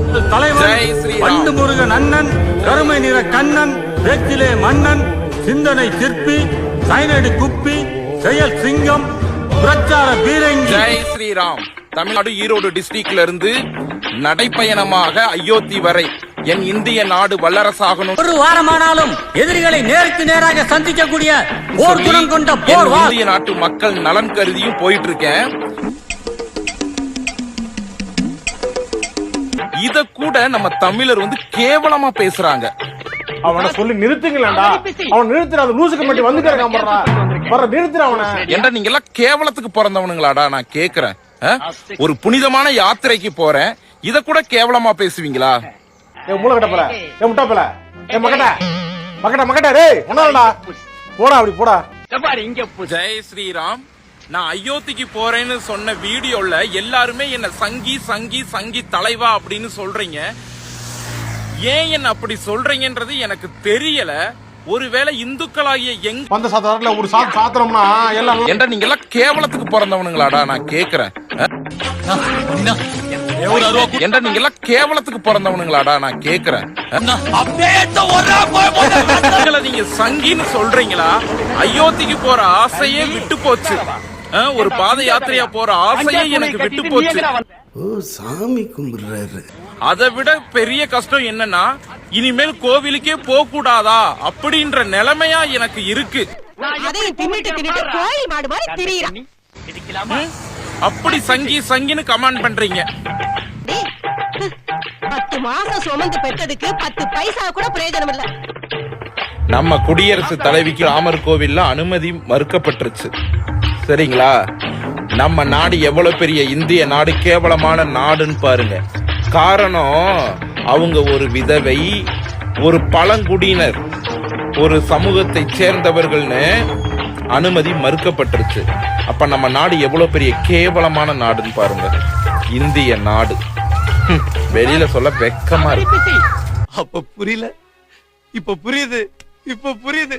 ஸ்ரீராம். வண்டு முருகன் அண்ணன் கருமை நிற கண்ணன் பேச்சிலே மன்னன் சிந்தனை சிற்பி சைனடி குப்பி செயல் சிங்கம் பிரச்சார பீரங்கி. ஜெய் ஸ்ரீராம். தமிழ்நாடு ஈரோடு டிஸ்ட்ரிக்ட்ல இருந்து நடைப்பயணமாக அயோத்தி வரை என் இந்திய நாடு வல்லரசாகணும். ஒரு வாரமானாலும் எதிரிகளை நேருக்கு நேராக சந்திக்கக்கூடிய போர் குணம் கொண்ட போர் இந்திய நாட்டு மக்கள் நலன் கருதியும் போயிட்டு இருக்கேன் இத கூட நம்ம தமிழர் வந்து கேவலமா பேசுறாங்க. அவனை சொல்லி நிறுத்துங்களேன்டா. அவன் நிறுத்துற அந்த லூசுக்கு மட்டும் வந்துட்டே இருக்கான் போடுறா வர நிறுத்துற அவனை. ஏன்டா நீங்க எல்லாம் கேவலத்துக்கு பிறந்தவனுங்களாடா நான் கேக்குறேன்? ஒரு புனிதமான யாத்திரைக்கு போறேன். இத கூட கேவலமா பேசுவீங்களா? என் மூளை கட்டப்பல என் முட்டாப்பல என் மக்கட்ட மக்கட்ட மக்கட்ட டேய் ஒன்னாலடா போடா அப்படி போடா. ஜெய் ஸ்ரீராம். நான் அயோத்திக்கு போறேன்னு சொன்ன வீடியோல எல்லாருமே என்ன சங்கி சங்கி சங்கி தலைவா அப்படின்னு சொல்றீங்க. ஏன் என்ன அப்படி சொல்றீங்கன்றது எனக்கு தெரியல. ஒருவேளை இந்துக்களாகிய எங்க வந்த சாத்தாரில் ஒரு சாத்து சாத்திரம்னா எல்லாம் ஏன்டா நீங்க எல்லாம் கேவலத்துக்கு பிறந்தவனுங்களாடா? நான் கேக்குறேன்? ஏன்டா நீங்க எல்லாம் கேவலத்துக்கு பிறந்தவனுங்களாடா? நான் கேக்குறேன். நீங்க சங்கின்னு சொல்றீங்களா? அயோத்திக்கு போற ஆசையே விட்டு போச்சு. ஒரு பாத யாத்திரையா போற ஆசையே எனக்கு விட்டு போச்சு. ஓ சாமி கும்பிடுறாரு. அதை விட பெரிய கஷ்டம் என்னன்னா இனிமேல் கோவிலுக்கே போக கூடாதா அப்படின்ற நிலைமையா எனக்கு இருக்கு? அப்படி சங்கி சங்கின்னு கமெண்ட் பண்றீங்க. பத்து மாசம் சுமந்து பெற்றதுக்கு பத்து பைசா கூட பிரயோஜனம் இல்ல. நம்ம குடியரசு தலைவிக்கு ராமர் கோவில்ல அனுமதி மறுக்கப்பட்டுருச்சு. சரிங்களா நம்ம நாடு எவ்வளவு பெரிய இந்திய நாடு கேவலமான நாடுன்னு பாருங்க. காரணம் அவங்க ஒரு விதவை ஒரு பழங்குடியினர் ஒரு சமூகத்தை சேர்ந்தவர்கள்னு அனுமதி மறுக்கப்பட்டுருச்சு. அப்ப நம்ம நாடு எவ்வளவு பெரிய கேவலமான நாடுன்னு பாருங்க. இந்திய நாடு. வெளியில சொல்ல வெக்கமா இருக்கு. அப்ப புரியல. இப்ப புரியுது. இப்ப புரியுது.